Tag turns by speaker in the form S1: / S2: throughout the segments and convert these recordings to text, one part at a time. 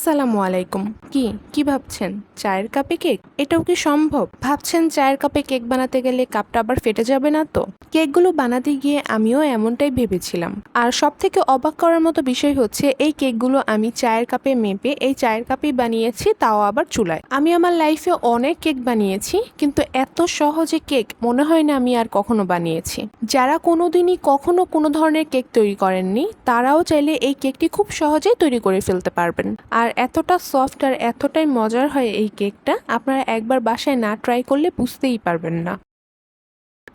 S1: আসসালামু আলাইকুম। কি কি ভাবছেন? চায়ের কাপে কেক? এটাও কি সম্ভব? ভাবছেন চায়ের কাপে কেক বানাতে গেলে কাপটা আবার ফেটে যাবে না তো? কেকগুলো বানাতে গিয়ে আমিও এমনটাই ভেবেছিলাম। আর সব থেকে অবাক করার মতো বিষয় হচ্ছে, এই কেকগুলো আমি চায়ের কাপে মেপে এই চায়ের কাপেই বানিয়েছি, তাও আবার চুলায়। আমি আমার লাইফে অনেক কেক বানিয়েছি, কিন্তু এত সহজে কেক মনে হয় না আমি আর কখনো বানিয়েছি। যারা কোনোদিনই কখনো কোনো ধরনের কেক তৈরি করেননি, তারাও চাইলে এই কেকটি খুব সহজেই তৈরি করে ফেলতে পারবেন। আর এতটা সফট আর এতটাই মজার হয় এই কেকটা, আপনারা একবার বাসায় না ট্রাই করলে বুঝতেই পারবেন না।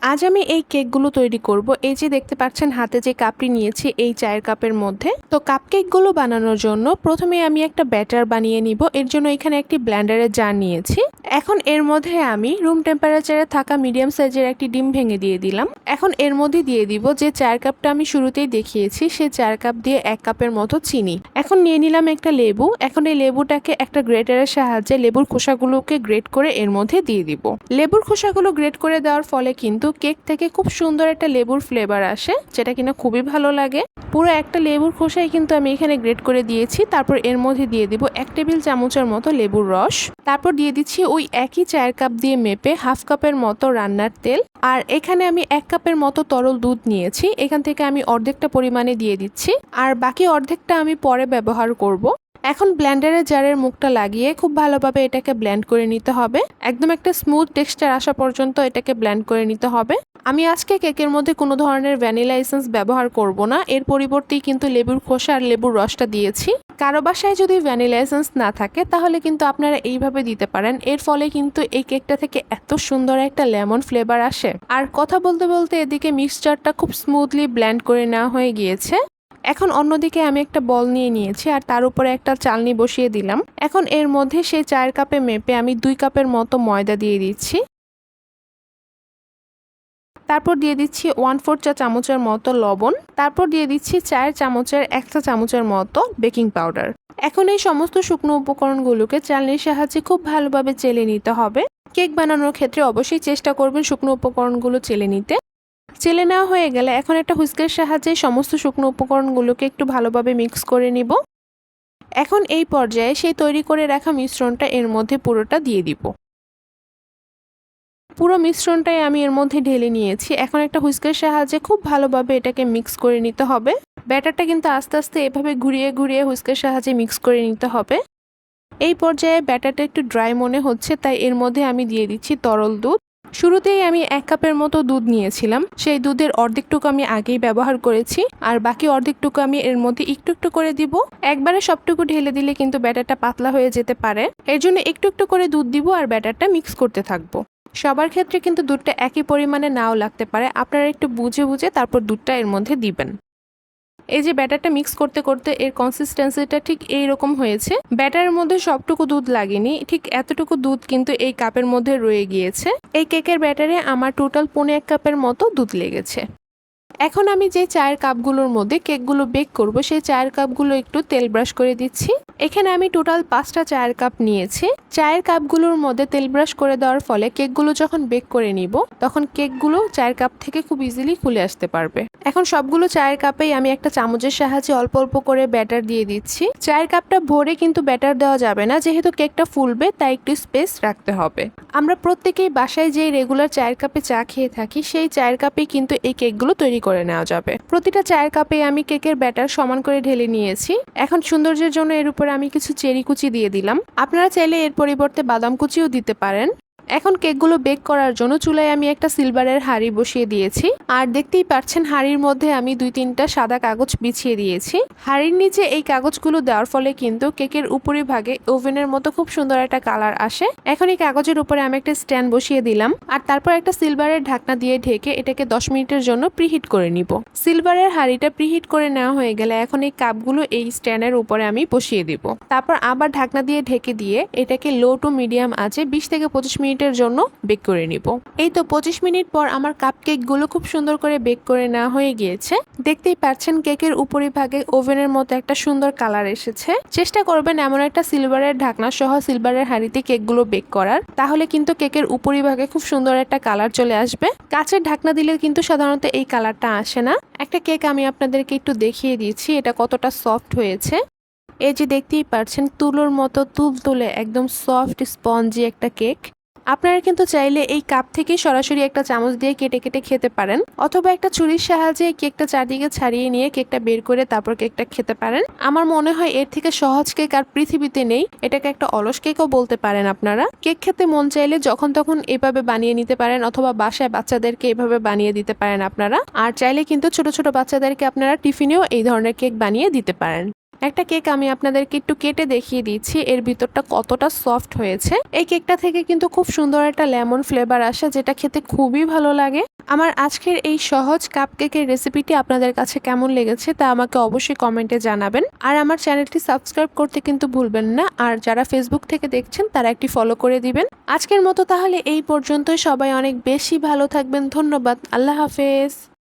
S1: আজ আমি এই কেকগুলো তৈরি করব। এই যে দেখতে পাচ্ছেন, হাতে যে কাপটি নিয়েছি এই চায়ের কাপের মধ্যে। তো কাপ কেকগুলো বানানোর জন্য প্রথমে আমি একটা ব্যাটার বানিয়ে নিব। এর জন্য এখানে একটি ব্ল্যান্ডারের জার নিয়েছি। এখন এর মধ্যে আমি রুম টেম্পারেচারে থাকা মিডিয়াম সাইজের একটি ডিম ভেঙে দিয়ে দিলাম। এখন এর মধ্যে দিয়ে দিব যে চার কাপটা আমি শুরুতেই দেখিয়েছি, সে চার কাপ দিয়ে এক কাপের মতো চিনি। এখন নিয়ে নিলাম একটা লেবু। এখন এই লেবুটাকে একটা গ্রেটারের সাহায্যে লেবুর খোসাগুলোকে গ্রেট করে এর মধ্যে দিয়ে দিব। লেবুর খোসাগুলো গ্রেট করে দেওয়ার ফলে কিন্তু কেক থেকে খুব সুন্দর একটা লেবুর ফ্লেভার আসে, যেটা কিনা খুবই ভালো লাগে। পুরো একটা লেবুর খোসাই কিন্তু আমি এখানে গ্রেট করে দিয়েছি। তারপর এর মধ্যে দিয়ে দিব এক টেবিল চামচের মতো লেবুর রস। তারপর দিয়ে দিচ্ছি ওই একই চায়ের কাপ দিয়ে মেপে হাফ কাপের মতো রান্নার তেল। আর এখানে আমি এক কাপের মতো তরল দুধ নিয়েছি। এখান থেকে আমি অর্ধেকটা পরিমাণে দিয়ে দিচ্ছি। আর বাকি অর্ধেকটা আমি পরে ব্যবহার করব। এখন ব্লেন্ডারের জারের মুখটা লাগিয়ে খুব ভালোভাবে এটাকে ব্ল্যান্ড করে নিতে হবে। একদম একটা স্মুথ টেক্সচার আসা পর্যন্ত এটাকে ব্ল্যান্ড করে নিতে হবে। আমি আজকে কেকের মধ্যে কোনো ধরনের ভ্যানিলা এসেন্স ব্যবহার করব না। এর পরিবর্তেই কিন্তু লেবুর খোসা আর লেবুর রসটা দিয়েছি। কারও বাসায় যদি ভ্যানিলা এসেন্স না থাকে, তাহলে কিন্তু আপনারা এইভাবে দিতে পারেন। এর ফলে কিন্তু এই কেকটা থেকে এত সুন্দর একটা লেমন ফ্লেভার আসে। আর কথা বলতে বলতে এদিকে মিক্সচারটা খুব স্মুথলি ব্ল্যান্ড করে নেওয়া হয়ে গিয়েছে। এখন অন্যদিকে আমি একটা বল নিয়ে নিয়েছি আর তার উপরে একটা চালনি বসিয়ে দিলাম। এখন এর মধ্যে সেই চায়ের কাপে মেপে আমি দুই কাপের মতো ময়দা দিয়ে দিচ্ছি। তারপর দিয়ে দিচ্ছি ওয়ান ফোর চা চামচের মতো লবণ। তারপর দিয়ে দিচ্ছি চায়ের চামচের একটা চামচের মতো বেকিং পাউডার। এখন এই সমস্ত শুকনো উপকরণগুলোকে চালনির সাহায্যে খুব ভালোভাবে চেলে নিতে হবে। কেক বানানোর ক্ষেত্রে অবশ্যই চেষ্টা করবেন শুকনো উপকরণগুলো চেলে নিতে। চেলে নেওয়া হয়ে গেলে এখন একটা হুইস্কের সাহায্যে সমস্ত শুকনো উপকরণগুলোকে একটু ভালোভাবে মিক্স করে নিব। এখন এই পর্যায়ে সেই তৈরি করে রাখা মিশ্রণটা এর মধ্যে পুরোটা দিয়ে দিব। পুরো মিশ্রণটাই আমি এর মধ্যে ঢেলে নিয়েছি। এখন একটা হুইস্কের সাহায্যে খুব ভালোভাবে এটাকে মিক্স করে নিতে হবে। ব্যাটারটা কিন্তু আস্তে আস্তে এভাবে ঘুরিয়ে ঘুরিয়ে হুইস্কের সাহায্যে মিক্স করে নিতে হবে। এই পর্যায়ে ব্যাটারটা একটু ড্রাই মনে হচ্ছে, তাই এর মধ্যে আমি দিয়ে দিচ্ছি তরল দুধ। শুরুতেই আমি এক কাপের মতো দুধ নিয়েছিলাম। সেই দুধের অর্ধেকটুকু আমি আগেই ব্যবহার করেছি আর বাকি অর্ধেকটুকু আমি এর মধ্যে একটু একটু করে দিব। একবারে সবটুকু ঢেলে দিলে কিন্তু ব্যাটারটা পাতলা হয়ে যেতে পারে। এর জন্য একটু একটু করে দুধ দিব আর ব্যাটারটা মিক্স করতে থাকব। সবার ক্ষেত্রে কিন্তু দুধটা একই পরিমাণে নাও লাগতে পারে। আপনারা একটু বুঝে বুঝে তারপর দুধটা এর মধ্যে দিবেন। এই যে ব্যাটারটা মিক্স করতে করতে এর কনসিস্টেন্সিটা ঠিক এই রকম হয়েছে। ব্যাটারের মধ্যে সবটুকু দুধ লাগেনি, ঠিক এতটুকু দুধ কিন্তু এই কাপের মধ্যে রয়ে গিয়েছে। এই কেকের ব্যাটারে আমার টোটাল পনে এক কাপের মতো দুধ লেগেছে। এখন আমি যে চায়ের কাপগুলোর মধ্যে কেকগুলো বেক করব, সেই চায়ের কাপগুলো একটু তেল ব্রাশ করে দিচ্ছি। এখানে আমি টোটাল পাঁচটা চায়ের কাপ নিয়েছি। চায়ের কাপগুলোর মধ্যে তেল ব্রাশ করে দেওয়ার ফলে কেকগুলো যখন বেক করে নিব, তখন কেকগুলো চায়ের কাপ থেকে খুব ইজিলি খুলে আসতে পারবে। এখন সবগুলো চায়ের কাপেই আমি একটা চামচের সাহায্যে অল্প অল্প করে ব্যাটার দিয়ে দিচ্ছি। চায়ের কাপটা ভরে কিন্তু ব্যাটার দেওয়া যাবে না, যেহেতু কেকটা ফুলবে, তাই একটু স্পেস রাখতে হবে। আমরা প্রত্যেকেই বাসায় যে রেগুলার চায়ের কাপে চা খেয়ে থাকি, সেই চায়ের কাপেই কিন্তু এই কেকগুলো তৈরি করে নেওয়া যাবে। প্রতিটা চায়ের কাপে আমি কেকের ব্যাটার সমান করে ঢেলে নিয়েছি। এখন সৌন্দর্যের জন্য এর উপরে আমি কিছু চেরি কুচি দিয়ে দিলাম। আপনারা চাইলে এর পরিবর্তে বাদাম কুচিও দিতে পারেন। এখন কেকগুলো বেক করার জন্য চুলায় আমি একটা সিলভারের হাঁড়ি বসিয়ে দিয়েছি। আর দেখতেই পাচ্ছেন হাঁড়ির মধ্যে আমি দুই তিনটা সাদা কাগজ বিছিয়ে দিয়েছি। হাঁড়ির নিচে এই কাগজগুলো দেওয়ার ফলে কিন্তু কেকের উপরি ভাগে ওভেনের মতো খুব সুন্দর একটা কালার আসে। এখন এই কাগজের উপরে আমি একটা স্ট্যান্ড বসিয়ে দিলাম। আর তারপর একটা সিলভারের ঢাকনা দিয়ে ঢেকে এটাকে দশ মিনিটের জন্য প্রিহিট করে নিব। সিলভারের হাঁড়িটা প্রিহিট করে নেওয়া হয়ে গেলে এখন এই কাপগুলো এই স্ট্যান্ডের উপরে আমি বসিয়ে দিব। তারপর আবার ঢাকনা দিয়ে ঢেকে দিয়ে এটাকে লো টু মিডিয়াম আছে বিশ থেকে পঁচিশ মিনিটের জন্য বেক করে নিব। এই তো পঁচিশ মিনিট পর আমার কাপ কেকগুলো খুব সুন্দর করে বেক করে নেওয়া হয়ে গিয়েছে। দেখতেই পাচ্ছেন কেকের উপরিভাগে ওভেনের মতো একটা সুন্দর কালার এসেছে। চেষ্টা করবেন এমন একটা সিলভারের ঢাকনা সহ সিলভারের হাঁড়িতে কেকগুলো বেক করার। তাহলে কিন্তু কেকের উপরিভাগে খুব সুন্দর একটা কালার চলে আসবে। কাচের ঢাকনা দিলে কিন্তু সাধারণত এই কালারটা আসে না। একটা কেক আমি আপনাদেরকে একটু দেখিয়ে দিয়েছি এটা কতটা সফট হয়েছে। এই যে দেখতেই পারছেন তুলোর মতো তুল তুলে একদম সফট স্পঞ্জি একটা কেক আপনারা কিন্তু চাইলে এই কাপ থেকে সরাসরি একটা চামচ দিয়ে কেটে কেটে খেতে পারেন, অথবা একটা ছুরির সাহায্যে কেকটা চারদিকে ছাড়িয়ে নিয়ে কেকটা বের করে তারপর কেকটা খেতে পারেন। আমার মনে হয় এর থেকে সহজ কেক আর পৃথিবীতে নেই, এটাকে একটা অলস কেকও বলতে পারেন আপনারা। কেক খেতে মন চাইলে যখন তখন এভাবে বানিয়ে নিতে পারেন, অথবা বাসায় বাচ্চাদেরকে এভাবে বানিয়ে দিতে পারেন আপনারা। আর চাইলে কিন্তু ছোট ছোট বাচ্চাদেরকে আপনারা টিফিনেও এই ধরনের কেক বানিয়ে দিতে পারেন। একটা কেক আমি আপনাদেরকে একটু কেটে দেখিয়ে দিচ্ছি। এর ভিতরটা কতটা সফট হয়েছে। এই কেকটা থেকে কিন্তু খুব সুন্দর একটা লেমন ফ্লেভার আসে, যেটা খেতে খুবই ভালো লাগে। আমার আজকের এই সহজ কাপ কেকের রেসিপিটি আপনাদের কাছে কেমন লেগেছে তা আমাকে অবশ্যই কমেন্টে জানাবেন। আর আমার চ্যানেলটি সাবস্ক্রাইব করতে কিন্তু ভুলবেন না। আর যারা ফেসবুক থেকে দেখছেন, তারা একটি ফলো করে দিবেন। আজকের মতো তাহলে এই পর্যন্তই। সবাই অনেক বেশি ভালো থাকবেন। ধন্যবাদ। আল্লাহ হাফেজ।